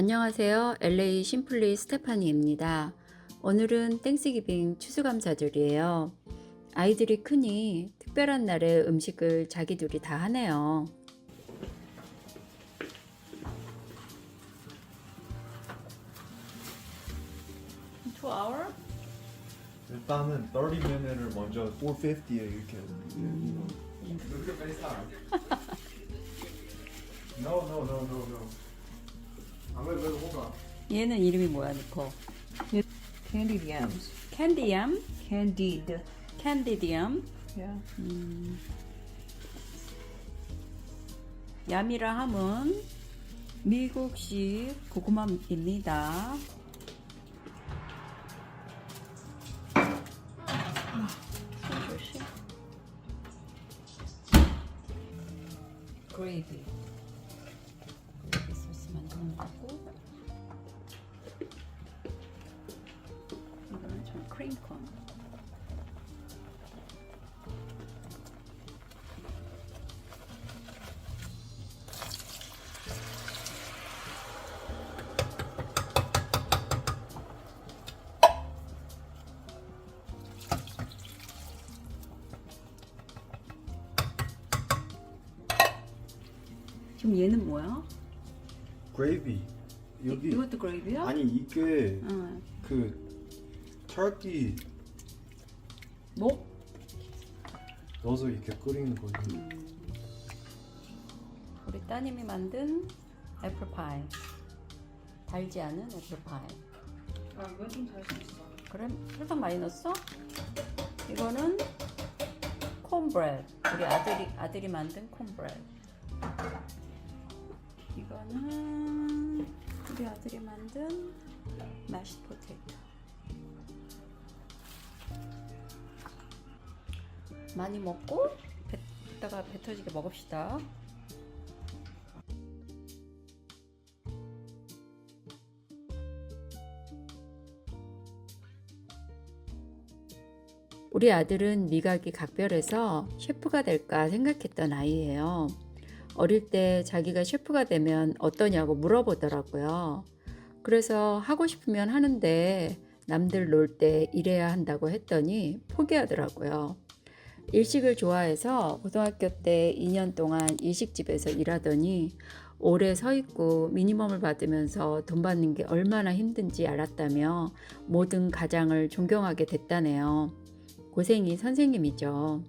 안녕하세요. LA 심플리 스테파니입니다. 오늘은 땡스기빙 추수감사절이에요. 아이들이 크니 특별한 날에 음식을 자기들이 다 하네요. Two hour? 일단은 30minut을 먼저 450에 이렇게 FaceTime. No, no, no, no, no. 얘는 이름이 뭐야, 니코? Candied yams. 캔디얌? Candied. 캔디디얌? Yeah. 얌이라 함은 미국식 고구마입니다. 크림콘 지금 얘는 뭐야? Gravy. 여기 이것도 그레이비야? 아니 이게 응. 그 터키 뭐? 넣어서 이렇게 끓이는 거지. 우리 따님이 만든 애플파이. 달지 않은 애플파이. 아, 이건 좀잘수 있어. 그래? 설탕 많이 넣었어? 이거는 콘브레드. 우리 아들이 아들이 만든 콘브레드. 이거는 우리 아들이 만든 마시 포테이토. 많이 먹고 배, 이따가 배 터지게 먹읍시다. 우리 아들은 미각이 각별해서 셰프가 될까 생각했던 아이예요. 어릴 때 자기가 셰프가 되면 어떠냐고 물어보더라고요. 그래서 하고 싶으면 하는데 남들 놀 때 일해야 한다고 했더니 포기하더라고요. 일식을 좋아해서 고등학교 때 2년 동안 일식집에서 일하더니 오래 서 있고 미니멈을 받으면서 돈 받는 게 얼마나 힘든지 알았다며 모든 가장을 존경하게 됐다네요. 고생이 선생님이죠.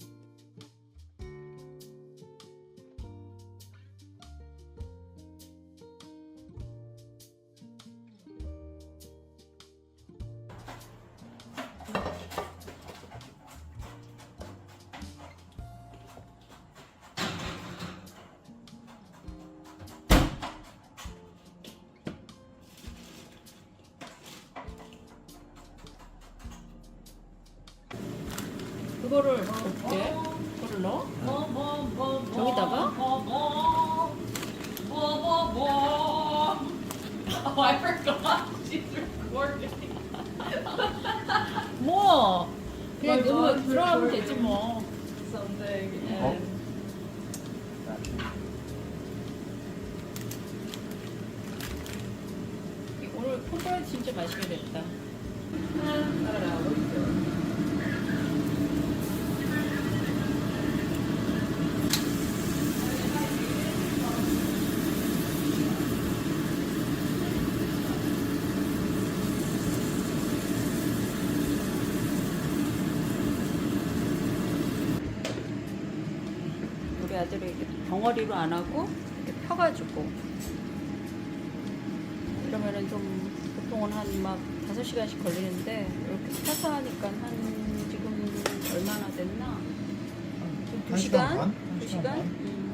그거를 어떻게? 그거를 넣어? 저기다가? Oh, I forgot she's recording. 뭐? 그냥 너무 들어가면. 되지 뭐. Something Oh. and 오늘 콩브레드 진짜 맛있게 됐다. I don't know. 아들이 이렇게 덩어리로 안 하고 이렇게 펴가지고 그러면은 좀 보통은 한막 다섯 시간씩 걸리는데 이렇게 펴서 하니까 한 지금 얼마나 됐나? 두한 시간? 시간 반? 두한 시간? 시간 반? 음.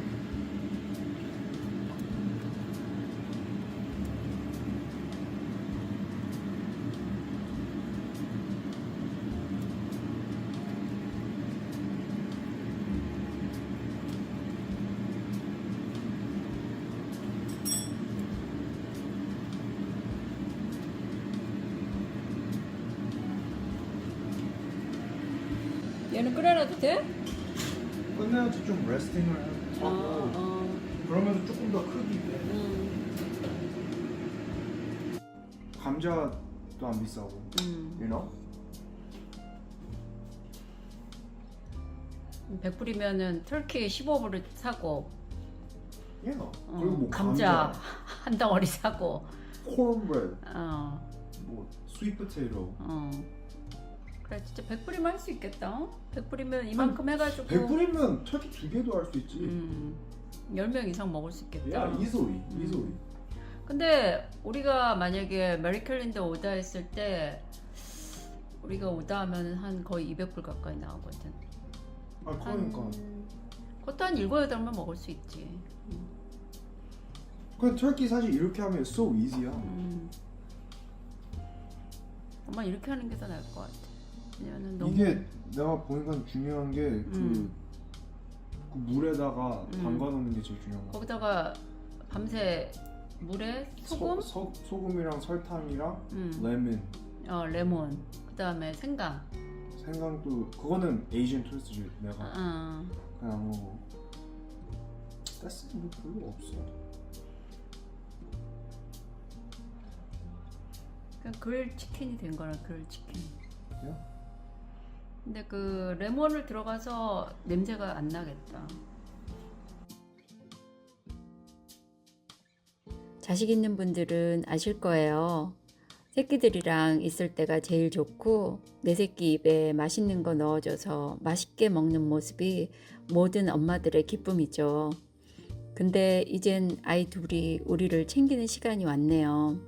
얘는 끓여놔도 돼? 끝내야지 좀 레스팅을 하고 어, 어. 그러면서 조금 더 크기 돼. 음. 감자도 안 비싸고. 음. You know? 100불이면은 터키 15불을 사고 Yeah. 어, 그리고 뭐 감자 감자, 한 덩어리 사고 cornbread, 어, 뭐 sweet potato. 어. 그래 진짜 100불이면 할 수 있겠다 어? 100불이면 이만큼 해가지고 100불이면 터키 두 개도 할 수 있지. 음, 10명 이상 먹을 수 있겠다 Yeah, easily, 음. easily. 근데 우리가 만약에 메리켈린더 오다 했을 때 우리가 오다 하면 한 거의 200불 가까이 나오거든 아 그러니까. 한, 그것도 한 7, 8명 먹을 수 있지 그 터키 사실 이렇게 하면 so easy야. 음. 아마 이렇게 하는 게 더 나을 것 같아. 왜냐면 너무 이게 내가 보니까 중요한 게그 음. 그 물에다가 음. 담가 놓는 게 제일 중요한 거. 거기다가 밤새 물에 소금, 소, 소금이랑 설탕이랑 음, 레몬, 어, 레몬, 그 다음에 생강. 생강도 그거는 에이지언 토스트지 내가 어, 그냥 안 먹어. 가스 뭐 별로 없어. 그냥 그릴 치킨이 된 거라 그릴 치킨. 그래요? 근데 그 레몬을 들어가서 냄새가 안 나겠다. 자식 있는 분들은 아실 거예요. 새끼들이랑 있을 때가 제일 좋고 내 새끼 입에 맛있는 거 넣어줘서 맛있게 먹는 모습이 모든 엄마들의 기쁨이죠. 근데 이젠 아이 둘이 우리를 챙기는 시간이 왔네요.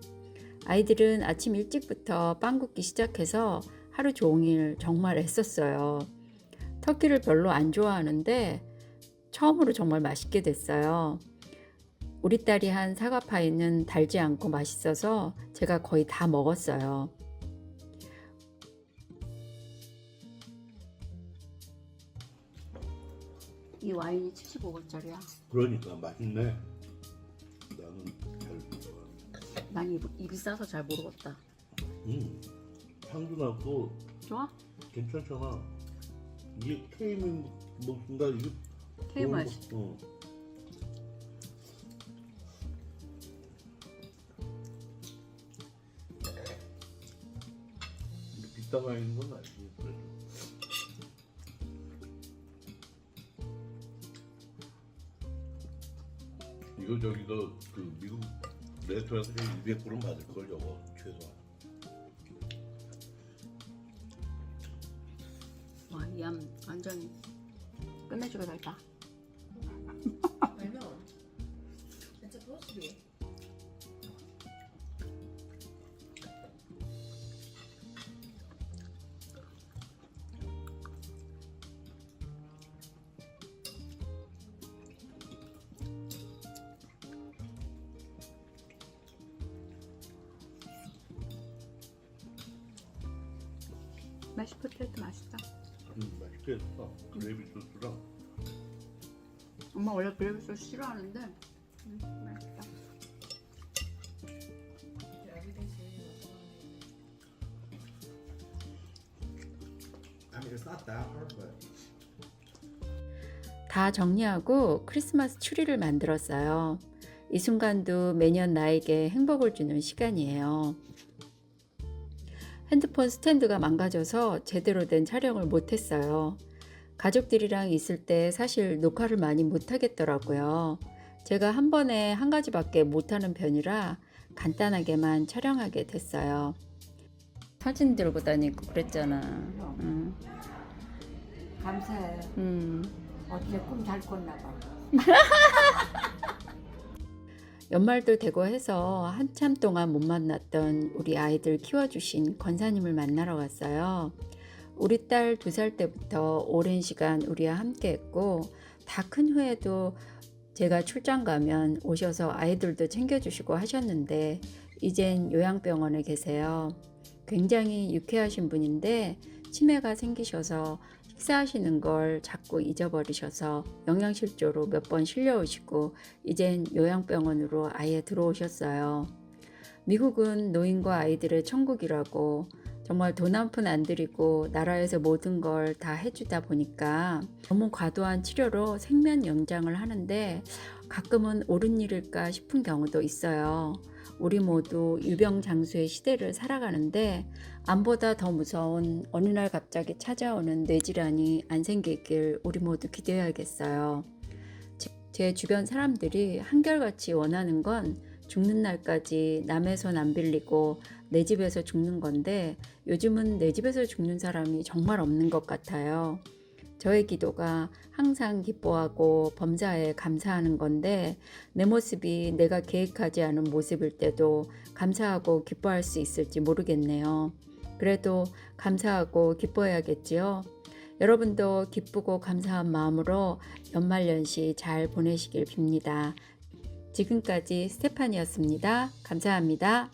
아이들은 아침 일찍부터 빵 굽기 시작해서 하루 종일 정말 애썼어요. 터키를 별로 안 좋아하는데 처음으로 정말 맛있게 됐어요. 우리 딸이 한 사과 파이는 달지 않고 맛있어서 제가 거의 다 먹었어요. 이 와인이 75불짜리야. 그러니까 맛있네. 나는 잘. 난 입, 입이 싸서 잘 모르겠다. 음, 향도 나고 좋아? 괜찮잖아. 이게 케이민 뭔가 이게 케이 좋은 맛이. 거- 어. 근데 비싸가 있는 건 알지. 그래도. 이거 저기도 그 미국 레스토랑에서 200불은 받을 걸 저거 최소한. 와, 이양 완전 끝내주게 달다. I know. It's supposed to be. 메시 포테이토 맛있다. 음, 맛있게 했어. 그레이비 소스랑. 엄마 원래 그레이비 소스 싫어하는데 음, 맛있다. Everything's here. I mean, it's not that hard, but 다 정리하고 크리스마스 추리를 만들었어요. 이 순간도 매년 나에게 행복을 주는 시간이에요. 핸드폰 스탠드가 망가져서 제대로 된 촬영을 못했어요. 가족들이랑 있을 때 사실 녹화를 많이 못하겠더라고요. 제가 한 번에 한 가지밖에 못하는 편이라 간단하게만 촬영하게 됐어요. 사진 들고 다니고 그랬잖아. 응. 감사해. 음. 어떻게 꿈 잘 꿨나 봐. 연말도 되고 해서 한참 동안 못 만났던 우리 아이들 키워주신 권사님을 만나러 갔어요. 우리 딸 두 살 때부터 오랜 시간 우리와 함께 했고, 다 큰 후에도 제가 출장 가면 오셔서 아이들도 챙겨주시고 하셨는데, 이젠 요양병원에 계세요. 굉장히 유쾌하신 분인데, 치매가 생기셔서 식사하시는 걸 자꾸 잊어버리셔서 영양실조로 몇 번 실려오시고 이젠 요양병원으로 아예 들어오셨어요. 미국은 노인과 아이들의 천국이라고 정말 돈 한 푼 안 들이고 나라에서 모든 걸 다 해주다 보니까 너무 과도한 치료로 생면 연장을 하는데 가끔은 옳은 일일까 싶은 경우도 있어요. 우리 모두 유병장수의 시대를 살아가는데 암보다 더 무서운 어느 날 갑자기 찾아오는 뇌질환이 안 생기길 우리 모두 기대해야겠어요. 제- 제 주변 사람들이 한결같이 원하는 건 죽는 날까지 남의 손 안 빌리고 내 집에서 죽는 건데 요즘은 내 집에서 죽는 사람이 정말 없는 것 같아요. 저의 기도가 항상 기뻐하고 범사에 감사하는 건데 내 모습이 내가 계획하지 않은 모습일 때도 감사하고 기뻐할 수 있을지 모르겠네요. 그래도 감사하고 기뻐해야겠지요. 여러분도 기쁘고 감사한 마음으로 연말연시 잘 보내시길 빕니다. 지금까지 스테판이었습니다. 감사합니다.